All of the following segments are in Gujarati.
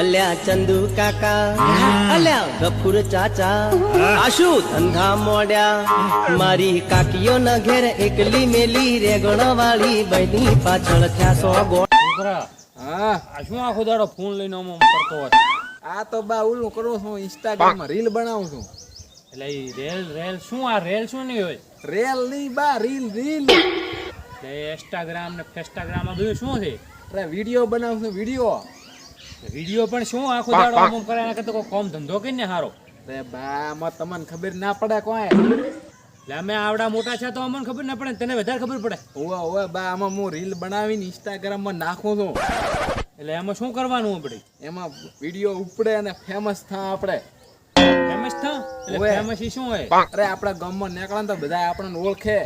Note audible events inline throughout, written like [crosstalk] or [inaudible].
અલ્યા ચંદુ કાકા. અલ્યા ગફુર ચાચા. આશુ ધંધા મોડ્યા. મારી કાકીઓ ન ઘેર એકલી મેલી રેગણ વાળી બની પાછળ થયા સો ગોળ હા. શું આખો દાડો ફોન લઈને આમ કરતો હોય? આ તો બા ઓલું કરું છું ઇન્સ્ટાગ્રામ રીલ બનાવું છું. એટલે રેલ રેલ શું આ રેલ શું નહીં હોય? રેલ નહીં બા રીલ રીલ ઇન્સ્ટાગ્રામ ને ફેસ્ટાગ્રામ આ બધું શું છે? અરે વીડિયો બનાવું છું વીડિયો. વીડિયો પણ શું? આખો દાડો આમ કરે એના કરતા કોઈ કોમ ધંધો કરીને હારો? અરે બા આમાં તમને ખબર ના પડે કોઈ. એટલે અમે આવડા મોટા છે તો અમને ખબર ના પડે તને વધારે ખબર પડે. ઓવે ઓવે બા આમાં હું રીલ બનાવીને ઇન્સ્ટાગ્રામમાં નાખું છું. એટલે એમાં શું કરવાનું આપણે એમાં વીડિયો ઉપડે અને ફેમસ થા આપણે. ફેમસ થા? એટલે. ફેમસ ઈ શું હોય? અરે આપણા ગામમાં નીકળે ને તો બધા આપણને ઓળખે.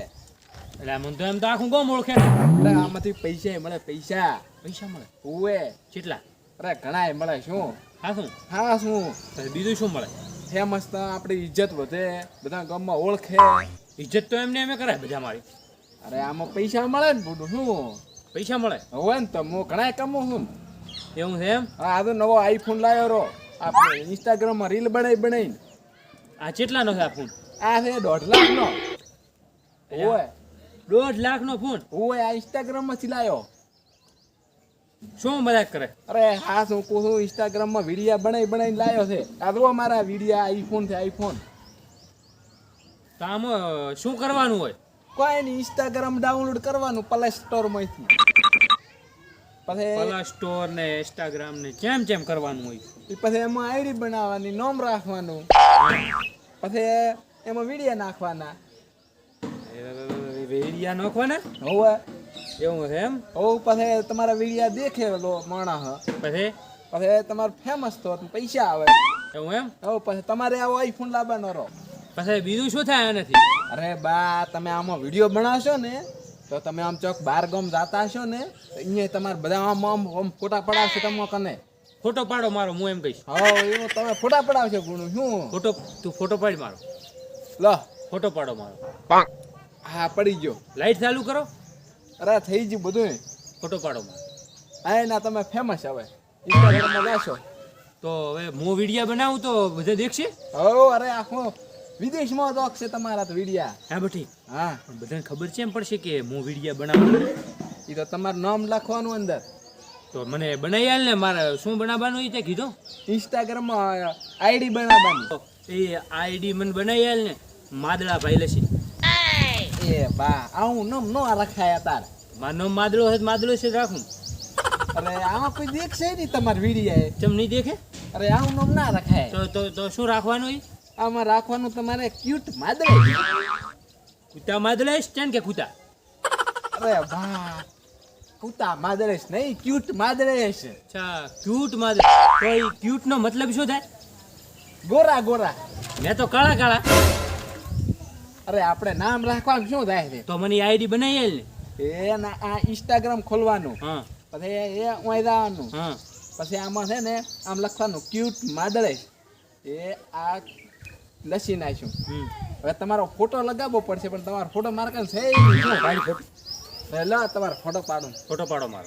એટલે મને તો એમ તો આખું ગામ ઓળખે એટલે આમાંથી પૈસા મળે પૈસા. પૈસા મળે? ઓવે કેટલા? અરે ઘણાય મળે શું? હા શું? હા શું? બીજું શું મળે? ફેમસ તો આપણી ઇજ્જત વધે બધા ગામમાં ઓળખે. ઇજ્જત તો એમને એમ કરાય બધા મારી. અરે આમાં પૈસા મળે ને બધું શું? પૈસા મળે? હવે ને તો હું ઘણા કમો છું. એવું છે એમ? હા આ તો નવો આઈફોન લાવ્યો રો આપણે ઇન્સ્ટાગ્રામમાં રીલ બનાવી બનાવીને. આ કેટલાનો છે આ ફોન આ છે દોઢ લાખનો. ઓય દોઢ લાખનો ફોન ઓય આ ઇન્સ્ટાગ્રામમાંથી લાવ્યો. શું મજાક કરે? અરે હા શું કહું છું ઇન્સ્ટાગ્રામમાં વિડીયા બનાવી બનાવીને લાવ્યો છે. આ મારા વિડીયા આઈફોન છે આઈફોન તો આમાં શું કરવાનું હોય? કોઈ નહીં ઇન્સ્ટાગ્રામ ડાઉનલોડ કરવાનું પ્લે સ્ટોરમાંથી પછી પ્લે સ્ટોર ને ઇન્સ્ટાગ્રામ ને કેમ કેમ કરવાનું હોય? પછી એમાં આઈડી બનાવવાની નોમ રાખવાનું. પછી એમાં વિડીયા નાખવાના. વિડીયા નાખવાના? હોવે. એવું છે એમ? ઓ પછી તમારા વિડિયા દેખે લો માણસ. પછી? પછી તમારે ફેમસ તો પૈસા આવે. એવું એમ? ઓ પછી તમારે આવો આઈફોન લાવવાનો રહો. પછી બીજું શું થાય આનાથી? અરે બા તમે આમાં વીડિયો બનાવશો ને તો તમે આમ ચોક બાર ગામ જાતા હશો ને અહીંયા તમારે બધા આમ આમ આમ ફોટા પડાવશે તમે કને. ફોટો પાડો મારો હું એમ કહીશ. હા એવું તમે ફોટા પડાવશો ગુણું શું? ફોટો તું ફોટો પાડ મારો. લો. ફોટો પાડો મારો. હા પડી ગયો. લાઈટ ચાલુ કરો. અરે થઈ ગયું બધું ફોટો પાડો હા ના તમે ફેમસ હવે. ઇન્સ્ટાગ્રામમાં જાશો. તો હવે હું વિડીયા બનાવું તો બધા દેખશે? હો અરે આખો વિદેશમાં તો છે તમારા તો વિડિયા. હા બઠી હા. પણ બધાને ખબર છે એમ પડશે કે હું વિડીયા બનાવું એ તો તમારું નામ લખવાનું અંદર. તો મને બનાવી આલ ને મારે શું બનાવવાનું એ તે કીધું? ઇન્સ્ટાગ્રામમાં આઈડી બનાવવાનું. એ આઈડી મને બનાવી આલ ને માદળા ભાઈ લસી એ બા આવું નામ ન રખાય તાર. મારો નામ માદળો છે છે રાખું. અરે આમાં કોઈ દેખશે નહીં તમારા વિડિયા ચમ નહીં દેખે? અરે આવું નામ ના રખાય. તો તો તો શું રાખવાનું આમાં રાખવાનું તમારે ક્યુટ માદરે કૂતા માદળેશ છે કે કૂતા? અરે બા કુતા માદરેશ નહીં ક્યુટ માદરેશ અચ્છા ક્યુટ માદળ તો એ ક્યુટ નો મતલબ શું થાય? ગોરા ગોરા. મેં તો કાળા કાળા. અરે આપણે નામ રાખવાનું શું થાય છે? તો મને આઈડી બનાવી ને. એ ના આ ઇન્સ્ટાગ્રામ ખોલવાનું. હા. પછી એ ઉઈ જવાનું. હા. પછી આમાં છે ને આમ લખવાનું ક્યુટ માદળે. એ આ લસી નાખ્યું. હવે તમારો ફોટો લગાવવો પડશે પણ તમારો ફોટો મારા કાંઈ છે શું? ફોટો તમારો ફોટો પાડો. ફોટો પાડો મારો.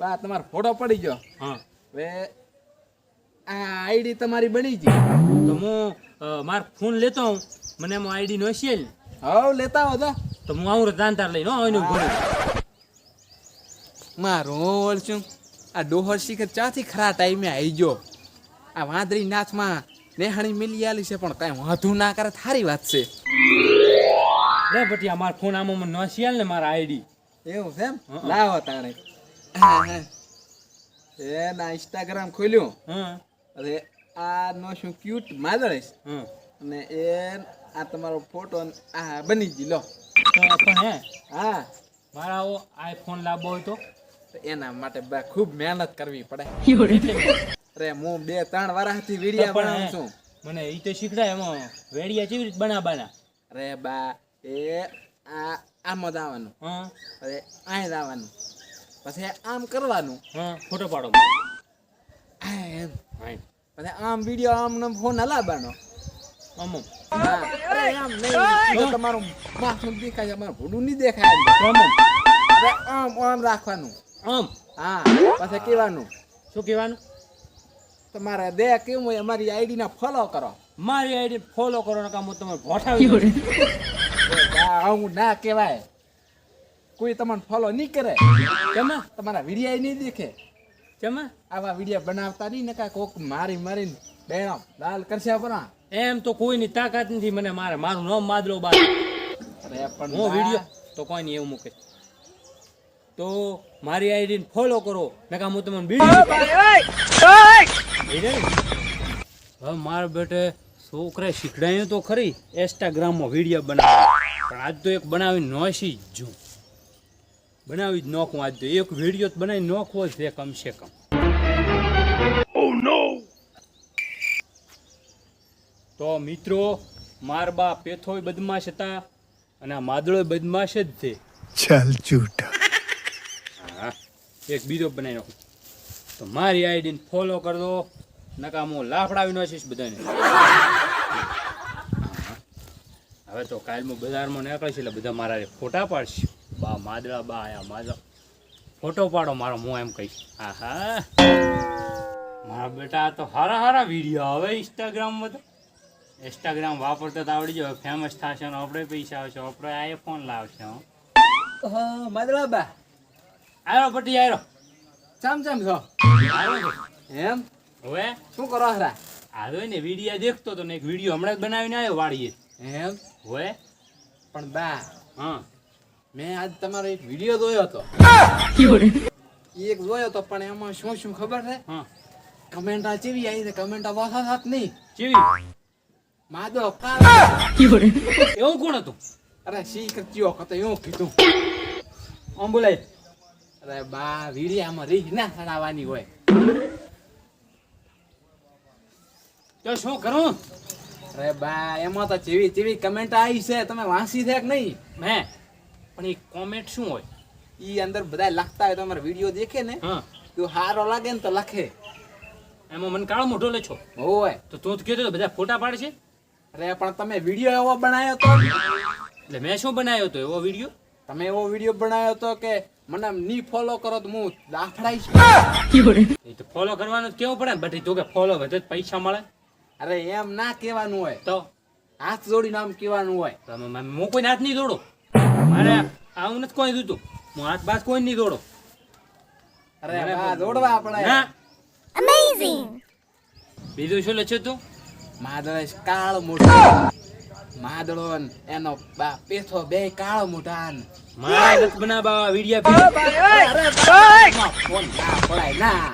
હા તમારો ફોટો પડી ગયો. હા. હવે આઈડી તમારી બની ગઈ. તો હું માર ફોન લેતો હું મને એમાં આઈડી નો હશે હવ લેતા હો તો. તો હું આવું તાંતાર લઈને હો એનું ભરું મારો ઓળશું આ ડોહર શીખર ચાથી ખરા ટાઈમે આવી ગયો. આ વાંદરી નાથમાં નેહાણી મિલી આલી છે પણ કાંઈ વાંધું ના કરે થારી વાત છે. લે ભટિયા માર ફોન આમાં મને નો હશે ને મારા આઈડી? એવું છે એમ? હં. લાવો તાણે. હા, હા. એ ના ઇન્સ્ટાગ્રામ ખોલ્યું. હા. અરે આ નો શું ક્યુટ માદરેશ હા અને એ આ તમારો ફોટો આ બની જી લો. પણ હે. હા. મારા આઈફોન લાવવો હોય તો? એના માટે બા ખૂબ મહેનત કરવી પડે. અરે હું બે ત્રણ વારાથી વિડીયા બનાવું છું. મને એ તો શીખડાય એમાં. વેડિયા કેવી રીતે બનાવવાના? અરે બા એ આ આમ જ આવવાનું. હા અરે અહીં જ આવવાનું. પછી આમ કરવાનું. હા ફોટો પાડો. એમ હા પછી આમ વીડિયો આમ ને ફોન હલાવવાનો. અમો. હા અરે આમ નહીં. જો તમારું માથું દેખાય અમારું ભૂડું નહીં દેખાય અમો. અરે આમ આમ રાખવાનું. આમ? હા પછી કહેવાનું. શું કહેવાનું? તમારે દે કેવું હોય અમારી આઈડી ના ફોલો કરો. મારી આઈડી ફોલો કરો કામ હું તમારે. આ [laughs] આવું ના કહેવાય. કોઈ તમને ફોલો નહીં કરે. કેમ? તમારા વીડિયો નહીં દેખે. કેમાં આવા વીડિયો બનાવતા નહીં ને કાંઈ કોક મારી મારીને બેણો લાલ કરશે આપણા એમ તો કોઈની તાકાત નથી મને મારે મારું નામ માદલો બા અરે પણ હું વીડિયો તો કોઈ નહીં એવું મૂકે. તો મારી આઈડીને ફોલો કરો નકા હું તમને વીડિયો હવે મારા બેટે છોકરા શીખડાયું તો ખરી ઇન્સ્ટાગ્રામમાં વીડિયો બનાવે પણ આજ તો એક બનાવી નોશી જ જો બનાવી જ નોખું આજ એક વીડિયો જ બનાવી નોખવો જ છે કમસે કમ. Oh, તો મિત્રો માર બા પેથોય બદમાશ હતા અને આ માદળો બદમાશ જ છે. ચાલ ચૂટા હા એક બીજો બનાવી નાખું. તો મારી આઈડીને ફોલો કરજો નકામ હું લાફડાવી નાખીશ બધાને. હવે તો કાલમાં બજારમાં નીકળશે એટલે બધા મારા ફોટા પાડશે. બા માદરા બા આયા માદળા ફોટો પાડો મારો હું એમ કહીશ. હા હા મારા બેટા તો હારા હારા વીડિયો હવે ઇન્સ્ટાગ્રામમાં તો ઇન્સ્ટાગ્રામ વાપરતા તો આવડી જાય ફેમસ થશે ને આપણે પૈસા આવશે આપણે આઈફોન લાવશે હો. હા, માદરા બા. આવ્યો પટી આવ્યો ચમ ચમ છો? આવ્યો એમ? હવે? શું કરો હરા? આવ્યો ને વીડિયો દેખતો તો ને એક વીડિયો હમણાં જ બનાવીને આવ્યો વાળીએ એમ? હોય પણ બા હા. મેં આજ તમારો એક વીડિયો જોયો હતો. એક જોયો હતો પણ એમાં શું શું ખબર છે? કમેન્ટ આ ચેવી આવી છે? કમેન્ટ આ વાસા સાત નહીં. ચીવી? માદો એવું કોણ હતું? અરે શી કચ્યો કતો એવું કીધું. આમ બોલાય. અરે બા વિડીયામાં રીહ ના ચડાવવાની હોય. તો શું કરું? અરે બા એમાં તો ચીવી ચીવી કમેન્ટ આવી છે? તમે વાંચી છે કે નહીં? મેં પણ એ કોમેન્ટ શું હોય? એ અંદર બધા લખતા હોય તમારો વીડિયો દેખે ને તો હારો લાગે ને તો લખે. એમાં મને કાળો મોઢો લે છો હોય. તો તું જ કહેતો તો બધા ફોટા પાડશે અરે પણ તમે વીડિયો એવો બનાવ્યો તો? એટલે મેં શું બનાવ્યો તો એવો વીડિયો? તમે એવો વીડિયો બનાવ્યો તો કે મને ની ફોલો કરો તો હું દાફડાઈશ એ તો ફોલો કરવાનું કેવો પડે ને બધી તું કે ફોલો વધે પૈસા મળે. અરે એમ ના કહેવાનું હોય. તો? હાથ જોડીને આમ કહેવાનું હોય. તમે હું કોઈ હાથ નહીં દોડો? મારે આવું નથી કોઈ દીધું હું હાથ બાદ કોઈ નહીં દોડો અરે બા દોડવા પડે ના. બીજું શું લખ્યું તું? માદળે કાળ મોટો માદળો એનો બા પેથો બે કાળ મોટા ને બના નથી વિડિયા વીડિયો ફોન ના પડાય ના.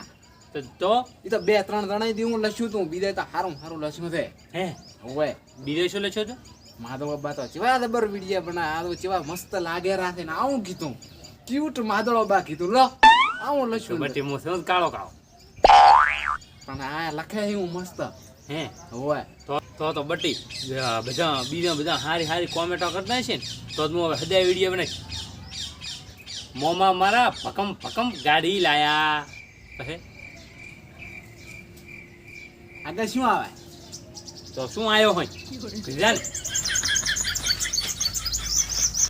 તો તો? ઈ તો બે ત્રણ જણા દી હું લખ્યું તું બીજા તો હારું હારું લખ્યું છે. હે? હોય બીજું શું લખ્યું તું? માધવ બા તો ચેવા જબર વિડિયા બના આ તો ચેવા મસ્ત લાગે રાખે ને આવું કીધું. ક્યુટ માધવ બા કીધું લો આવું લખ્યું બટી હું સમજ કાળો કાળો. પણ આ લખે હું મસ્ત. હે? હોય. તો તો તો બટી બધા બીજા બધા હારી હારી કોમેન્ટો કરતા છે ને તો હું હવે હૃદય વીડિયો બનાવી મોમાં મારા ભકમ ભકમ ગાડી લાયા. પછી આગળ શું આવે? તો શું આવ્યો હોય? ને